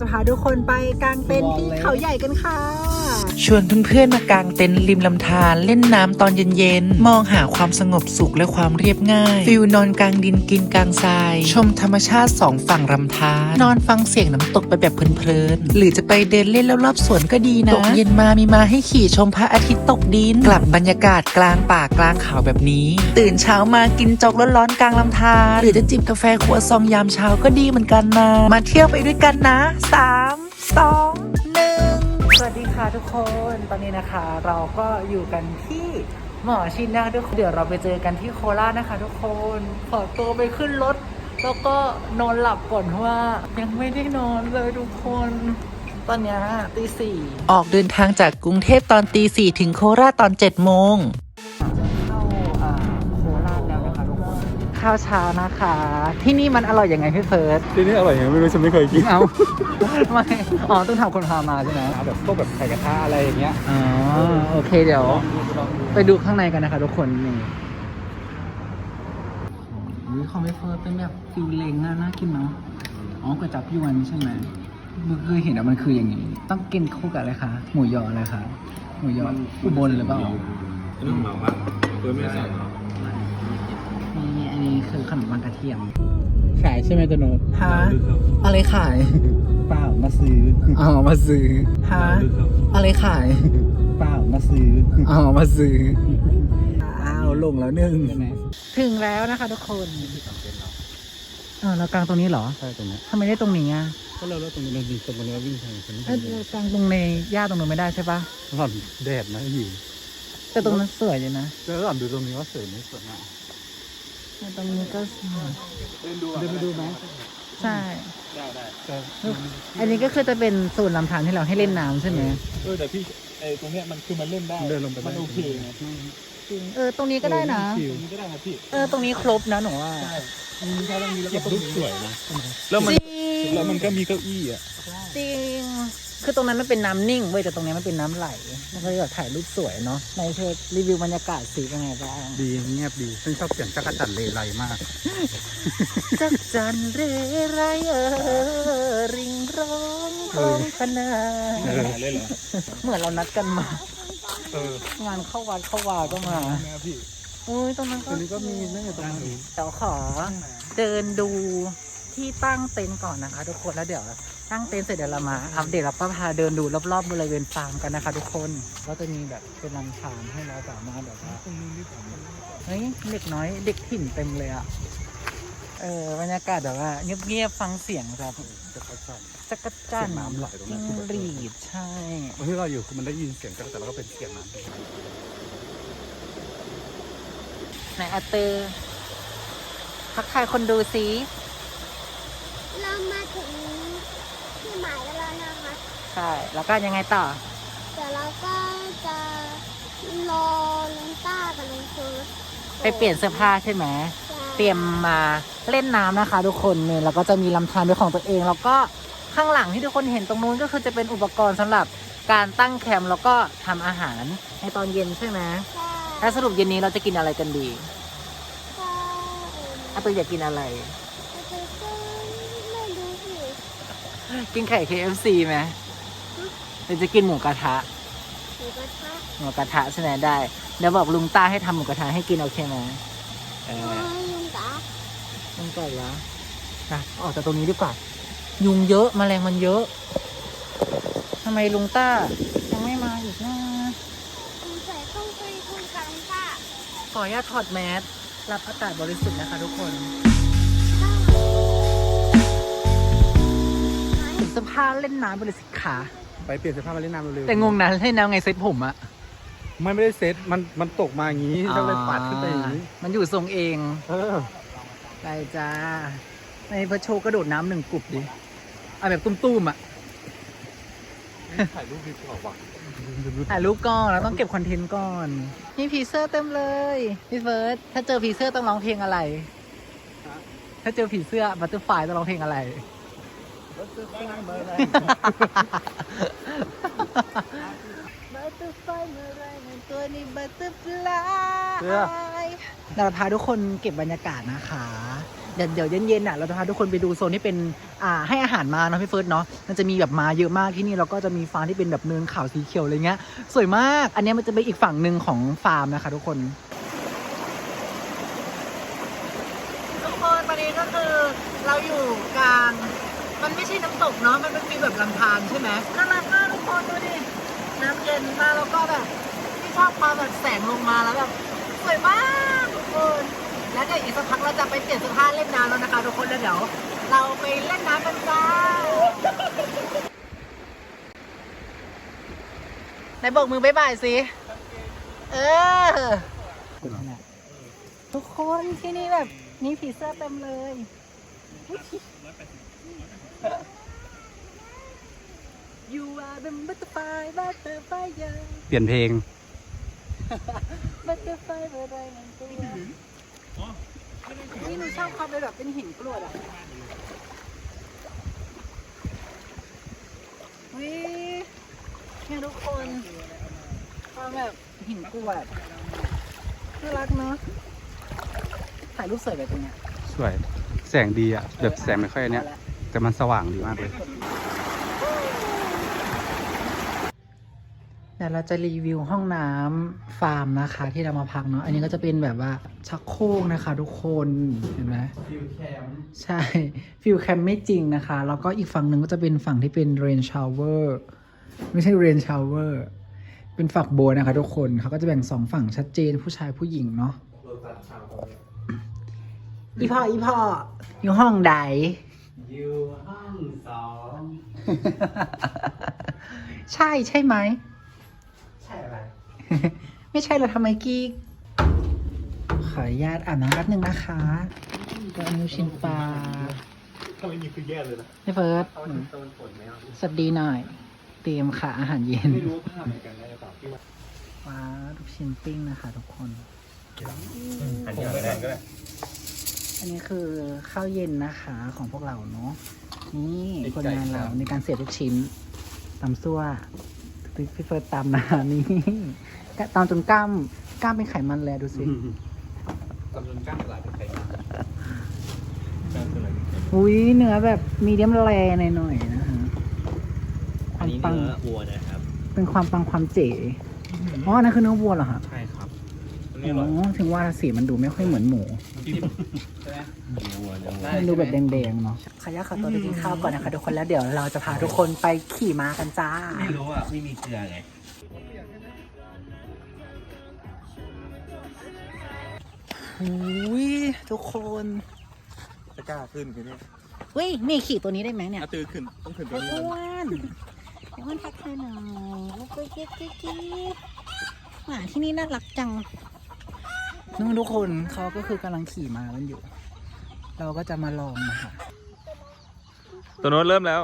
จะพาทุกคนไปกางเต็นท์ที่เขาใหญ่กันค่ะ ชวนเพื่อนๆมากางเต็นท์ริมลำธารเล่นน้ำตอนเย็นๆ มองหาความสงบสุขและความเรียบง่าย ฟิลนอนกลางดินกินกลางทราย ชมธรรมชาติสองฝั่งลำธารนอนฟังเสียงน้ำตกไปแบบเพลินๆ หรือจะไปเดินเล่นรอบๆสวนก็ดีนะ ตกเย็นมามีมาให้ขี่ชมพระอาทิตย์ตกดิน กลับบรรยากาศกลางป่ากลางเขาแบบนี้ ตื่นเช้ามากินจอกร้อนๆกลางลำธารหรือจะจิบกาแฟครัวซองยามเช้าก็ดีเหมือนกันนะมาเที่ยวไปด้วยกันนะสามสอง สวัสดีค่ะทุกคนตอนนี้นะคะ เราก็อยู่กันที่หมอชินนะทุกคนเดี๋ยวเราไปเจอกันที่โคราชนะคะ ทุกคนขอตัวไปขึ้นรถ แล้วก็นอนหลับก่อนว่า ยังไม่ได้นอนเลยทุกคน ตอนนี้ตีสี่ออกเดินทางจากกรุงเทพตอนตีสี่ถึงโคราชตอนเจ็ดโมง ข้าวเช้านะคะ ที่นี่มันอร่อยยังไงพี่เฟิร์สที่นี่อร่อยยังไงไม่รู้ฉันไม่เคยกินเอาไม่อ๋อต้องถามคนพามาใช่ไหมแบบพวกแบบไข่กระทะอะไรอย่างเงี้ยอ๋อโอเคเดี๋ยว ไปดูข้างในกันนะคะ ทุกคนนี่นี่ของไม่เฟิร์สเป็นแบบฟิวเลงอะน่ากินเนาะอ๋อก๋วยจับยวนใช่ไหมคือเห็นอะมันคืออย่างนี้ ต้องกินคู่กับอะไรคะหมูยออะไรคะหมูยออุบลหรือเปล่านี่หมาบ้างเพื่อไม่ใส่หรอ นี่อันนี้คือขนมปังกระเทียม ขายใช่ไหมตัวโน้ตฮะอะไรขาย เปล่ามาซื้อ อ๋อ มาซื้อฮะอะไรขาย เปล่ามาซื้อ อ๋อ มาซื้อ อ้าวลงแล้วหนึ่งถึงแล้วนะคะทุกคนอ๋อเรากลางตรงนี้เหรอ ใช่ตรงนี้ทำไมได้ตรงนี้อะก็เราแล้วตรงนี้มันดีตรงนี้วิ่งทางฉันเอ้ยเรากลางตรงในหญ้าตรงนู้นไม่ได้ใช่ปะหล่อนแดดนะอยู่แต่ตรงนั้นสวยเลยนะแล้วหล่อนดูตรงนี้ว่าสวยไหมสวยมากแต่ตรงนี้ก็สวยเดินดูเดินไปดูไหมใช่ได้ได้แต่อันนี้ก็คือจะเป็นศูนย์ลำธารที่เราให้เล่นน้ำใช่ไหมเออแต่พี่ไอ้ตรงเนี้ยมันคือมันเล่นได้เดินลงไปมันโอเคไงจริงเออตรงนี้ก็ได้นะชิวตรงนี้ก็ได้นะพี่เออตรงนี้ครบนะหนูว่ามีแค่ตรงนี้แล้วก็ตรงนี้สวยนะแล้วจมันริงแล้วมันก็มีเก้าอี้อะจริง คือตรงนั้นมันเป็นน้ำนิ่งเว้ยแต่ตรงนี้มันเป็นน้ำไหลมันก็เลยแบบถ่ายรูปสวยเนาะในเชิญรีวิวบรรยากาศสีเป็นไงบ้าง ดีเงียบดีฉันชอบเสียงจักรจันเลไลมาก จักจันเรไรเออริงร้องร้องพนาเออเล่นเหรอเหมือนเรานัดกันมาเอองานเข้าวัดเข้าวาก็มาแม่พี่อุ้ยตรงนั้นตรงนี้ก็มีนั่นอยู่ตรงนี้เดี๋ยวขอเดินดูที่ตั้งเต็นท์ก่อนนะคะ ทุกคนแล้วเดี๋ยว ตั้งเต็นท์เสร็จเดี๋ยวเรามาอัปเดตแล้วก็พาเดินดูรอบๆบริเวณฟาร์มกันนะคะ ทุกคนก็จะมีแบบเป็นลำธารให้เราสามารถแบบว่าเฮ้ยเด็กน้อยเด็กถิ่นเต็มเลยอะเออบรรยากาศแบบว่าเงียบๆฟังเสียงแบบจักรจันจักรจันทร์เสียงน้ำไหลตรงนั้จิ้นงหรีดใช่ตรงที่เราอยู่คือมันได้ยินเสียงจักรจันแล้วก็เป็นเสียงน้ำไหนอาเตอร์ทักทายคนดูสิเรามาถึงที่หมายแล้วนะคะ ใช่ แล้วก็ยังไงต่อ เดี๋ยวเราก็จะรอลุงต้ากับลุงเฟิร์สไปเปลี่ยนเสื้อผ้าใช่ไหมใช่เตรียมมาเล่นน้ำนะคะ ทุกคนเนี่ยแล้วก็จะมีลำธารเป็นของตัวเอง แล้วก็ข้างหลังที่ทุกคนเห็นตรงนู้นก็คือจะเป็นอุปกรณ์สำหรับการตั้งแคมป์แล้วก็ทำอาหารในตอนเย็นใช่ไหมใช่ถ้าสรุปเย็นนี้เราจะกินอะไรกันดีใช่อาตัวอยากกินอะไรเออก็ไม่รู้สิกินไข่ KFC ไหม หรือจะกินหมูกระทะ หมูกระทะหมูกระทะใช่ไหมได้ เดี๋ยวบอกลุงต้าให้ทำหมูกระทะให้กินโอเคไหมเอโอ้อยลุงตาลุงก่อนละนะออกจากตรงนี้ดีกว่า ยุงเยอะแมลงมันเยอะทำไมลุงต้ายังไม่มาอีกนะสงสัยต้องไปคุยกับลุงต้าขออนุญาตถอดแมสรับอากาศบริสุทธิ์นะคะทุกคนถึงเสื้อผ้าเล่นน้ำไปเลยสิขา ไปเปลี่ยนเสื้อผ้ามาเล่นน้ำเร็วๆแต่งงนะเล่นน้ำไงเซ็ตผมอะไม่ไม่ได้เซ็ตมันมันตกมาอย่างนี้ก็เลยปัดขึ้นไปอย่างนี้มันอยู่ทรงเองเออไปจ้าในพระโชว์กระโดดน้ำหนึ่งกลุ่มดิเอาแบบตุ้มๆอะถ่ายรูปดีกว่าว่ะถ่ายรูปก่อนเราต้องเก็บคอนเทนต์ก่อนมีผีเสื้อเต็มเลยพี่เฟิร์สถ้าเจอผีเสื้อต้องร้องเพลงอะไร ถ้าเจอผีเสื้อบัตเตอร์ฟลายต้องร้องเพลงอะไรบัต เตอร์ฟลายเมื่อไรตัวนี้บัตเตอร์ฟลายเสื้อเราพาทุกคนเก็บบรรยากาศนะคะ เดี๋ยวเดี๋ยวเย็นๆอะเราจะพาทุกคนไปดูโซนที่เป็นอ่าให้อาหารมาเนาะพี่เฟิร์สเนาะมันจะมีแบบมาเยอะมากที่นี่แล้วก็จะมีฟาร์มที่เป็นแบบเนินเขาสีเขียวอะไรเงี้ย สวยมาก อันเนี้ยมันจะเป็นอีกฝั่งหนึ่งของฟาร์มนะคะ ทุกคนทุกคนประเด็นก็คือเราอยู่กลาง มันไม่ใช่น้ำตกเนาะ มันเป็นฟีลแบบลำธารใช่ไหมน่ารักมากทุกคนดูดิ น้ำเย็นมากแล้วก็แบบที่ชอบความแบบแสงลงมาแล้วแบบสวยมากทุกคน แล้วเดี๋ยวอีกสักพักเราจะไปเปลี่ยนเสื้อผ้าเล่นน้ำแล้วนะคะทุกคนแล้วเดี๋ยว เราไปเล่นน้ำกันจ้าไหนบอกมือบ๊ายบายสิ เออ ทุกคนที่นี่แบบมีผีเสื้อเต็มเลย You are the butterfly butterfly yeah เปลี่ยนเพลง butterfly อะไรนั่นตัวนี่หนูชอบความเป็นแบบเป็นหินกรวดอะวิเนี่ยทุกคนความแบบหินกรวดน่ารักเนาะถ่ายรูปสวยแบบตรงเนี้ยสวย แสงดีอะแบบแสงไม่ค่อยอันเนี้ย แต่มันสว่างดีมากเลย เดี๋ยวเราจะรีวิวห้องน้ำฟาร์มนะคะ ที่เรามาพักเนาะ อันนี้ก็จะเป็นแบบว่าชักโครกนะคะ ทุกคนเห็นไหมฟิลแคมใช่ฟิลแคมไม่จริงนะคะ แล้วก็อีกฝั่งหนึ่งก็จะเป็นฝั่งที่เป็นเรนชาวเวอร์ไม่ใช่เรนชาวเวอร์เป็นฝักบัวนะคะ ทุกคนเขาก็จะแบ่งสองฝั่งชัดเจนผู้ชายผู้หญิงเนาะอีพ่ออีพ่ออยู่ห้องใด อยู่ห้องสองใช่ใช่ไหม ใช่อะไรไม่ใช่เราทำไมกี้ขออนุญาตอาบน้ำแป๊บนึงนะคะก็อนุชินปลาถ้าไม่มีคือแย่เลยนะพี่เฟิร์สตอนตอนฝนไหมอะสวัสดีหน่อย เตรียมค่ะอาหารเย็นไม่รู้ว่าภาพเหมือนกันได้หรือเปล่าที่ว่าว้าลูกชิ้นปิ้งนะคะ ทุกคน อันนี้ก็ได้ก็ได้ อันนี้คือข้าวเย็นนะคะของพวกเราเนาะนี่ไอ้คนไก่งานเราครับ ในการเสียบลูกชิ้นตำซั่วพี่เฟิร์สตำนะนี่ตำจนกล้ามกล้ามเป็นไขมันเลยดูสิ จำนวนกล้ามตลาดเป็นใครมากล้ามตลาดเป็นใครอุ้ยเนื้อแบบมีเดียมแรหน่อยๆนะคะคอัวานมนี้ปังเนื้อวัวนะครับ เป็นความปังความเจ๋อ๋ออันนั่นคือเนื้อวัวเหรอคะใช่ครับ อันอ๋นี้อร่อยอถึงว่าสีมันดูไม่ค่อยเหมือนหมูจิ้มใช่ไหมเนื้อวัวเนื้อวัวมันดูแบบแดงๆเนาะขยักขอตัวไปกินข้าวก่อนนะคะทุกคนแล้วเดี๋ยวเราจะพาทุกคนไปขี่ม้ากันจ้า ไม่รู้อะ ไม่มีเกลือไงอุ้ยทุกคนจะกล้าขึ้นคือเนี่ยอุ้ยนี่ขี่ตัวนี้ได้ไหมเนี่ยอาตือขึ้นต้องขึ้นตัวนี้อ้วนอ้วนทักทายหน่อยลูกเก๊กเก๊กเก๊กหมาที่นี่น่ารักจัง นู่นทุกคนเขาก็คือกำลังขี่มากันอยู่ เราก็จะมาลองนะคะตัวโน้ตเริ่มแล้ว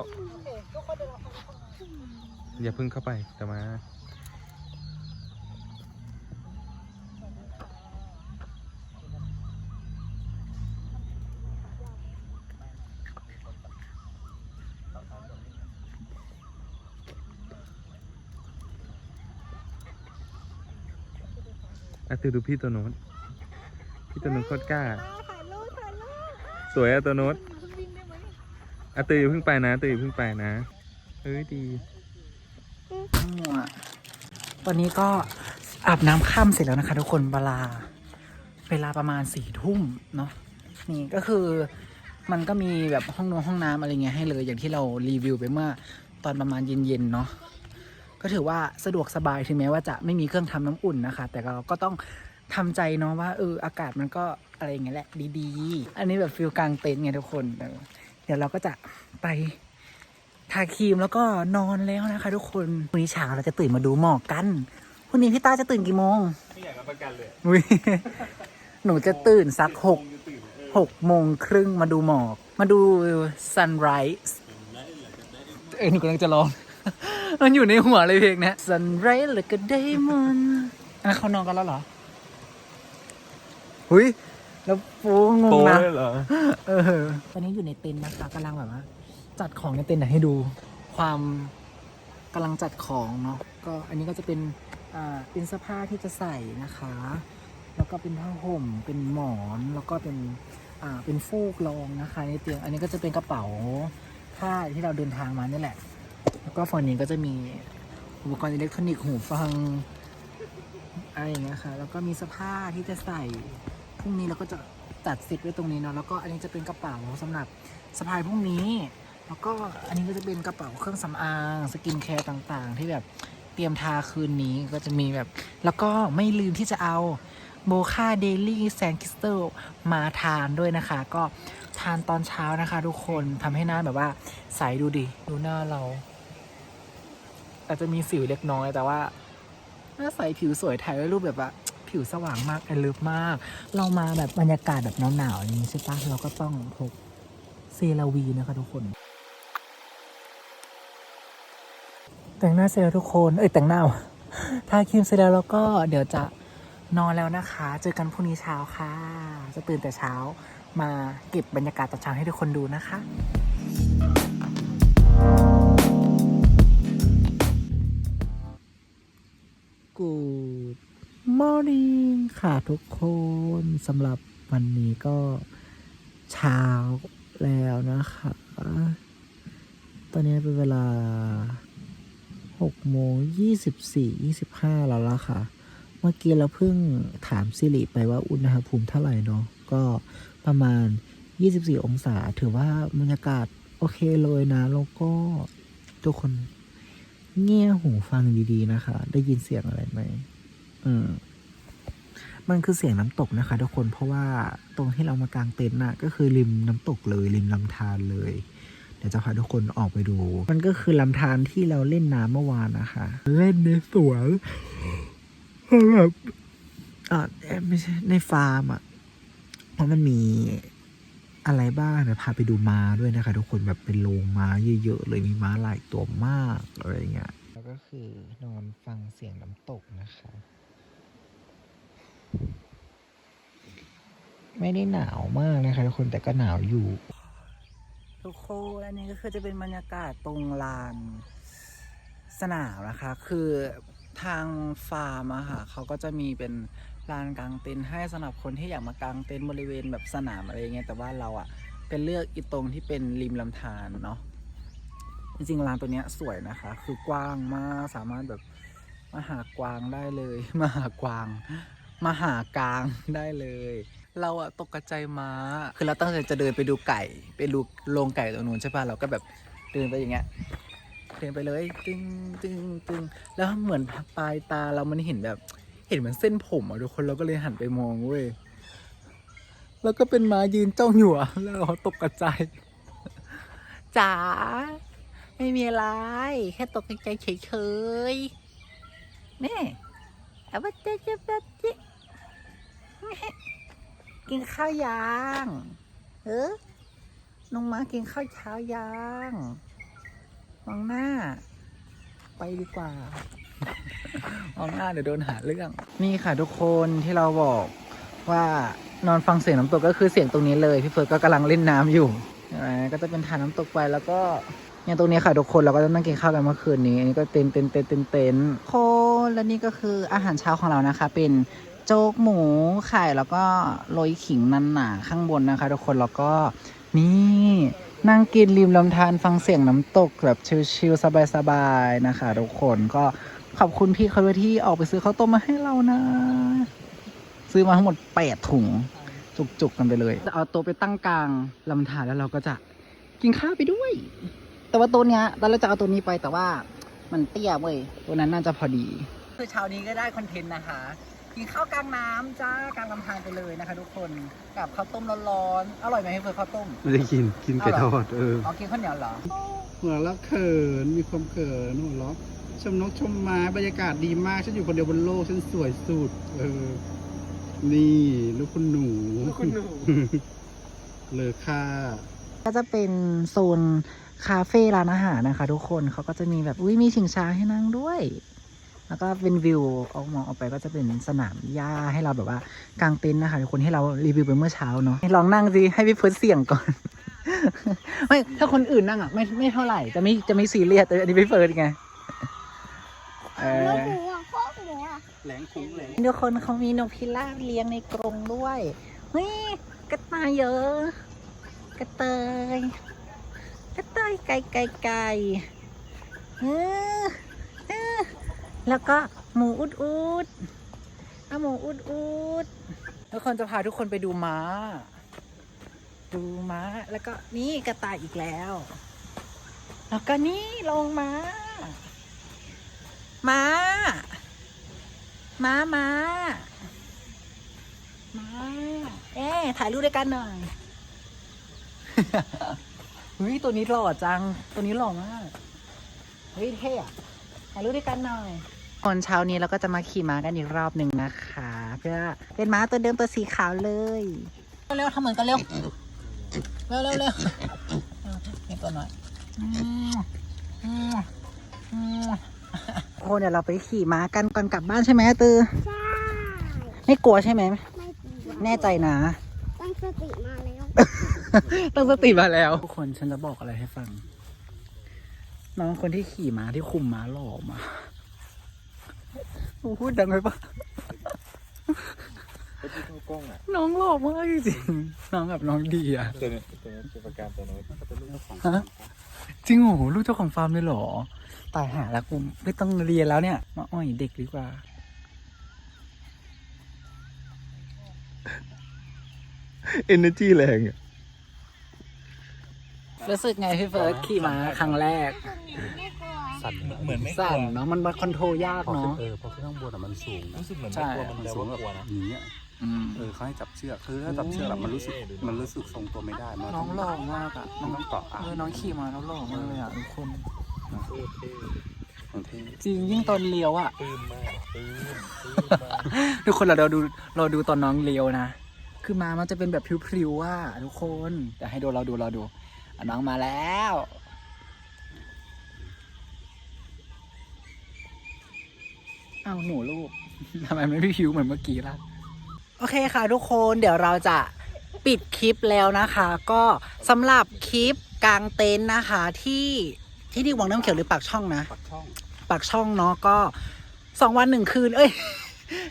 อย่าเพึ่งเข้าไปแต่มาอะตือดูพี่ตัวโน้ต พี่ตัวโน้ตโคตรกล้า ถ่ายรูปถ่ายรูปสวยอะตัวโน้ตวิ่งได้ไหมอะตืออย่าเพิ่งไปนะตืออย่าเพิ่งไปนะเฮ้ยดี มั่วตอนนี้ก็อาบน้ำค่ำเสร็จแล้วนะคะ ทุกคนเวลาเวลาประมาณสี่ทุ่มเนาะนี่ก็คือมันก็มีแบบห้องนงห้องน้ำอะไรเงี้ยให้เลย อย่างที่เรารีวิวไปเมื่อตอนประมาณเย็นๆเนาะก็ถือว่าสะดวกสบายถึงแม้ว่าจะไม่มีเครื่องทำน้ำอุ่นนะคะ แต่เราก็ต้อง ทำใจเนาะว่าเอออากาศมันก็อะไรอย่างเงี้ยแหละดีๆ อันนี้แบบฟิลกลางเต็นท์ไงทุกคนเออเดี๋ยวเราก็จะไปทาครีมแล้วก็นอนแล้วนะคะ ทุกคนพรุ่งนี้เช้าเราจะตื่นมาดูหมอกกันพรุ่งนี้พี่ต้าจะตื่นกี่โมงไม่อยากรับประกันเลยอุ๊ยหนูจะตื่นสักหกหกโมงครึ่งมาดูหมอก มาดู sunrise เอ้ยหนูกำลังจะร้องมันอยู่ในหัวเลยเพลงเนี้ย sunrise แล้วก็ diamond อันนั้นเขานอนกันแล้วเหรอ หุยแล้วปูงงนะเหรอเออตอนนี้อยู่ในเต็นท์นะคะกำลังแบบว่าจัดของในเต็นท์ให้ดู ความกำลังจัดของเนาะก็อันนี้ก็จะเป็นอ่าเป็นเสื้อผ้าที่จะใส่นะคะ แล้วก็เป็นผ้าห่มเป็นหมอนแล้วก็เป็นอ่าเป็นฟูกรองนะคะในเตียงอันนี้ก็จะเป็นกระเป๋าผ้าที่เราเดินทางมานี่แหละ แล้วก็ฝั่งนี้ก็จะมีอุปกรณ์อิเล็กทรอนิกส์หูฟังอะไรอย่างเงี้ยค่ะแล้วก็มีเสื้อผ้าที่จะใส่ พรุ่งนี้เราก็จะจัดเซตไว้ตรงนี้เนาะแล้วก็อันนี้จะเป็นกระเป๋าสำหรับสะพายพรุ่งนี้ แล้วก็อันนี้ก็จะเป็นกระเป๋าเครื่องสำอางสกินแคร์ต่างๆ ที่แบบเตรียมทาคืนนี้ก็จะมีแบบ แล้วก็ไม่ลืมที่จะเอาโบคาเดลี่แซนคิสเตลมาทานด้วยนะคะ ก็ทานตอนเช้านะคะ ทุกคนทำให้หน้าแบบว่าใสดูดิดูหน้าเราอาจจะมีสิวเล็กน้อยแต่ว่าหน้าใสผิวสวยถ่ายรูปแบบว่า ผิวสว่างมากแอนเลิฟมาก เรามาแบบบรรยากาศแบบหนาวๆอย่างนี้ใช่ปะเราก็ต้องพกเซราวีนะคะทุกคน แต่งหน้าเสร็จแล้วทุกคนเอ้ยแต่งหน้าทาครีมเสร็จแล้วแล้วก็เดี๋ยวจะนอนแล้วนะคะ เจอกันพรุ่งนี้เช้าค่ะ จะตื่นแต่เช้ามาเก็บบรรยากาศตอนเช้าให้ทุกคนดูนะคะ Good morning ค่ะทุกคนสำหรับวันนี้ก็เช้าแล้วนะคะ ตอนนี้เป็นเวลา6โมง24 25 แล้วล่ะค่ะ เมื่อกี้เราเพิ่งถามสิริไปว่าอุณหภูมิเท่าไหร่เนาะก็ประมาณ 24 องศา ถือว่าบรรยากาศโอเคเลยนะ แล้วก็ทุกคนเงี่ยหูฟังดีๆนะคะ ได้ยินเสียงอะไรไหม อืมมันคือเสียงน้ำตกนะคะ ทุกคนเพราะว่าตรงที่เรามากางเต็นท์น่ะก็คือริมน้ำตกเลยริมลำธารเลย เดี๋ยวจะพาทุกคนออกไปดู มันก็คือลำธารที่เราเล่นน้ำเมื่อวานนะคะ เล่นในสวนแบบอ่าเอ๊ะไม่ใช่ในฟาร์มอะเพราะมันมีอะไรบ้างเดี๋ยวพาไปดูม้าด้วยนะคะ ทุกคนแบบเป็นโรงม้าเยอะๆเลยมีม้าหลายตัวมากอะไรอย่างเงี้ยแล้วก็คือนอนฟังเสียงน้ำตกนะคะ ไม่ได้หนาวมากนะคะทุกคนแต่ก็หนาวอยู่ ทุกคนอันนี้ก็คือจะเป็นบรรยากาศตรงลานสนามนะคะ คือทางฟาร์มอะค่ะเขาก็จะมีเป็นลานกางเต็นท์ให้สำหรับคนที่อยากมากางเต็นท์บริเวณแบบสนามอะไรเงี้ยแต่ว่าเราอะเป็นเลือกอีตรงที่เป็นริมลำธารเนาะจริงๆลานตัวเนี้ยสวยนะคะ คือกว้างมากสามารถแบบมาหากวางได้เลยมาหากวาง มาหากลางได้เลย เราอะตกใจม้า คือเราตั้งใจจะเดินไปดูไก่ ไปดูโรงไก่ตรงนู้นใช่ป่ะเราก็แบบเดินไปอย่างเงี้ยเดินไปเลยตึงตึงตึงแล้วเหมือนปลายตาเรามันเห็นแบบ เห็นเหมือนเส้นผมอะทุกคนเราก็เลยหันไปมองเว้ยแล้วก็เป็นม้ายืนจ้องอยู่อะแล้วเราตกใจจ๋าไม่มีอะไร แค่ตกใจเฉยๆนี่เอาไปเจ๊เจ๊แบบเจ๊ กินข้าวยังเออน้องมากินข้าวเช้ายังมองหน้า ไปดีกว่ามองหน้าเดี๋ยวโดนหาเรื่อง นี่ค่ะทุกคนที่เราบอกว่านอนฟังเสียงน้ำตกก็คือเสียงตรงนี้เลย พี่เฟิร์สก็กำลังเล่นน้ำอยู่ก็จะเป็นฐานน้ำตกไปแล้วก็อย่างตรงนี้ค่ะทุกคนเราก็จะนั่งกินข้าวกันเมื่อคืนนี้อันนี้ก็เต็นเต็นเต็นเต็นเต็นโคและนี่ก็คืออาหารเช้าของเรานะคะ เป็น โจ๊กหมูไข่แล้วก็โรยขิงนันหนาข้างบนนะคะ ทุกคนแล้วก็นี่นั่งกินริมลำธารฟังเสียงน้ำตกแบบชิลๆสบายๆนะคะ ทุกคนก็ขอบคุณพี่เขาด้วยที่ออกไปซื้อข้าวต้มมาให้เรานะ ซื้อมาทั้งหมดแปดถุง จุกๆกันไปเลยจะเอาโต๊ะไปตั้งกลางลำธารแล้วเราก็จะกินข้าวไปด้วย แต่ว่าตัวเนี้ยตอนแรกจะเอาตัวนี้ไปแต่ว่ามันเตี้ยเว้ยตัวนั้นน่าจะพอดี คือเช้านี้ก็ได้คอนเทนต์นะคะ กินข้าวกลางน้ำจ้ากลางลำธารไปเลยนะคะ ทุกคนกับข้าวต้มร้อนๆอร่อยไหมให้เฟิร์นข้าวต้ม ไม่ได้กินกินไก่ทอดเอออ๋อกินข้าวเหนียวเหรอ หัวเราะเขินมีความเขินหัวเราะชมนกชมไม้บรรยากาศดีมากฉันอยู่คนเดียวบนโลกฉันสวยสุดเออนี่ลูกคุณหนูลูกคุณหนู เลยค่ะก็จะเป็นโซนคาเฟ่ร้านอาหารนะคะ ทุกคนเขาก็จะมีแบบอุ้ยมีชิงช้าให้นั่งด้วย แล้วก็เป็นวิวออกมองออกไปก็จะเป็นสนามหญ้าให้เราแบบว่ากางเต็นท์นะคะทุกคนให้เรารีวิวไปเมื่อเช้าเนาะลองนั่งสิให้พี่เฟิร์สเสี่ยงก่อน ไม่ถ้าคนอื่นนั่งอะไม่ไม่เท่าไหร่จะไม่จะไม่ซีเรียสแต่อันนี้พี่เฟิร์สไงเอแล้วอหมูอะพวกหมูอะแหลงคุ้งแหลงทุกคนเขามีนกพิราบเลี้ยงในกรงด้วยเฮ้ยกระต่ายเยอะ กระเตยกระต่ายไก่ไก่ไก่เออเออ แล้วก็หมูอุดอุดเอาหมูอุดอุดทุกคนจะพาทุกคนไปดูม้า ดูม้า แล้วก็นี่กระต่ายอีกแล้ว แล้วก็นี่ลงม้า ม้า ม้าม้าม้าเอ๊ะถ่ายรูปด้วยกันหน่อยเฮ้ยตัวนี้หล่อจัง ตัวนี้หล่อมาก เฮ้ยเท่อะถ่ายรูปด้วยกันหน่อย ตอนเช้านี้เราก็จะมาขี่ม้ากันอีกรอบหนึ่งนะคะ เพื่อเป็นม้าตัวเดิมตัวสีขาวเลยเร็วๆทำเหมือนกันเร็วเร็วเร็วเร็วนี่ตัวหน่อยอืมอืมอืมโอ้เดี๋ยวเราไปขี่ม้ากันก่อนกลับบ้านใช่ไหมตือใช่ไม่กลัวใช่ไหมไม่กลัวแน่ใจนะตั้งสติมาแล้วตั้งสติมาแล้วทุกคนฉันจะบอกอะไรให้ฟัง น้องคนที่ขี่ม้าที่คุมม้าหล่อมา โอ้พูดดังไปปะน้องหล่อมากจริงๆน้องแบบน้องดีอะตัวนี้ตัวนี้เป็นประการตัวนู้นฮะจริงเหรอลูกเจ้าของฟาร์มเลยเหรอ ตายหาแล้วกูไม่ต้องเรียนแล้วเนี่ย มาอ้อยเด็กดีกว่า เอเนอร์จีแรงอะรู้สึกไงพี่เฟิร์สขี่ม้าครั้งแรก ไม่กลัวสั่นเหมือนไม่สั่นเนาะมันมันคอนโทรลยากเนาะ เออพอขึ้นข้างบนอะมันสูงนะรู้สึกเหมือนใช่ไม่กลัวมันมันแต่สูงว่าแบบกลัวนะอย่างเงี้ยอืมเออเขาให้จับเชือกคือถ้าจับเชือกอะมันรู้สึกมันรู้สึกทรงตัวไม่ได้มันน้องหล่อมากอะมันต้องเกาะอะเออน้องขี่มาแล้วหล่อมากเลยอะทุกคนของเท่จริงยิ่งตอนเลี้ยวอะปลื้มมากปลื้มปลื้มมากทุกคนเราเราดูเราดูตอนน้องเลี้ยวนะ คือมามันจะเป็นแบบพริ้วๆว่าทุกคนแต่ให้ดูเราดูเราดูอะน้องมาแล้ว อาหนูลูก ทำไมไม่พริ้วเหมือนเมื่อกี้ล่ะ โอเคค่ะทุกคนเดี๋ยวเราจะปิดคลิปแล้วนะคะ ก็สำหรับคลิปกลางเต็นท์นะคะที่ที่ที่วังน้ำเขียวหรือปากช่องนะ ปักช่อง ปากช่องเนาะก็สองวันหนึ่งคืน เอ้ย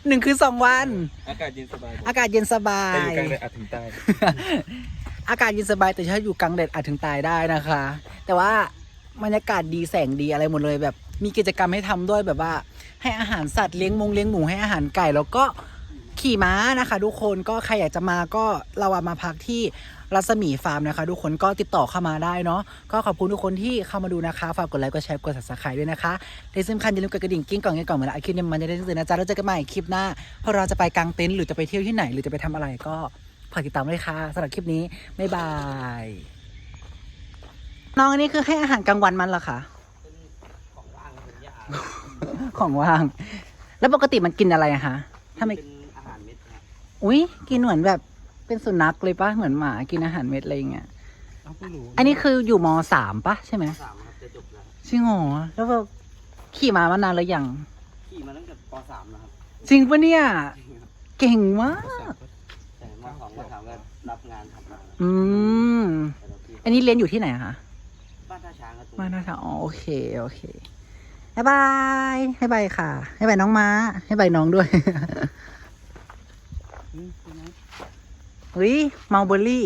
หนึ่งคืนสองวัน อากาศเย็นสบายอากาศเย็นสบาแต่ยอยู่กลางเลยอาจถึงใต้อากาศเย็นสบายแต่ถ้าอยู่กลางแดดอาจถึงตายได้นะคะ แต่ว่าบรรยากาศดีแสงดีอะไรหมดเลยแบบ มีกิจกรรมให้ทำด้วยแบบว่า ให้อาหารสัตว์เลี้ยงมงเลี้ยงหมูให้อาหารไก่ แล้วก็ขี่ม้านะคะ ทุกคนก็ใครอยากจะมาก็เราอะมาพักที่รัศมีฟาร์มนะคะ ทุกคนก็ติดต่อเข้ามาได้เนาะก็ขอบคุณทุกคนที่เข้ามาดูนะคะฝากกดไลค์กดแชร์กด subscribe ด้วยนะคะที่สำคัญอย่าลืมกดกระดิ่งกิ้งกล่องเงี้ยกล่องเหมือนละคลิปนี้มันจะได้ตื่นนะจ๊ะแล้วเจอกันใหม่คลิปหน้าพอเราจะไปกางเต็นท์หรือจะไปเที่ยวที่ไหนหรือจะไปทำอะไรก็ฝากติดตามด้วยค่ะสำหรับคลิปนี้บ๊ายบายน้องอันนี้คือให้อาหารกลางวันมันเหรอคะ ของว่าง แล้วปกติมันกินอะไรอะคะถ้าไม่อุ้ยกินเหมือนแบบเป็นสุนัขเลยปะเหมือนหมากินอาหารเม็ดอะไรอย่างเงี้ยเอาไม่รู้อันนี้คืออยู่มสามปะใช่ไหมสามครับจะจบแล้วจริงเหรอแล้วแบบขี่มามานานแล้วยังขี่มาตั้งแต่ป .3 นะครับจริงปะเนี่ย เก่งมากแต่ม .2 ม .3 ก็รับงานทำงานอืมแต่เราขี่อันนี้เรียนอยู่ที่ไหนอะคะบ้านท่าช้างครับตรง มานาทาอ๋อโอเคโอเค บ๊ายบายบ๊ายบายค่ะบ๊ายบายน้องม้าบ๊ายบายน้องด้วยอืมเป็นไงเฮ้ยมัลเบอรี่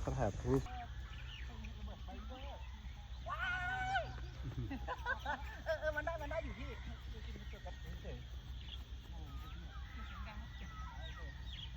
เขาถ่ายรูป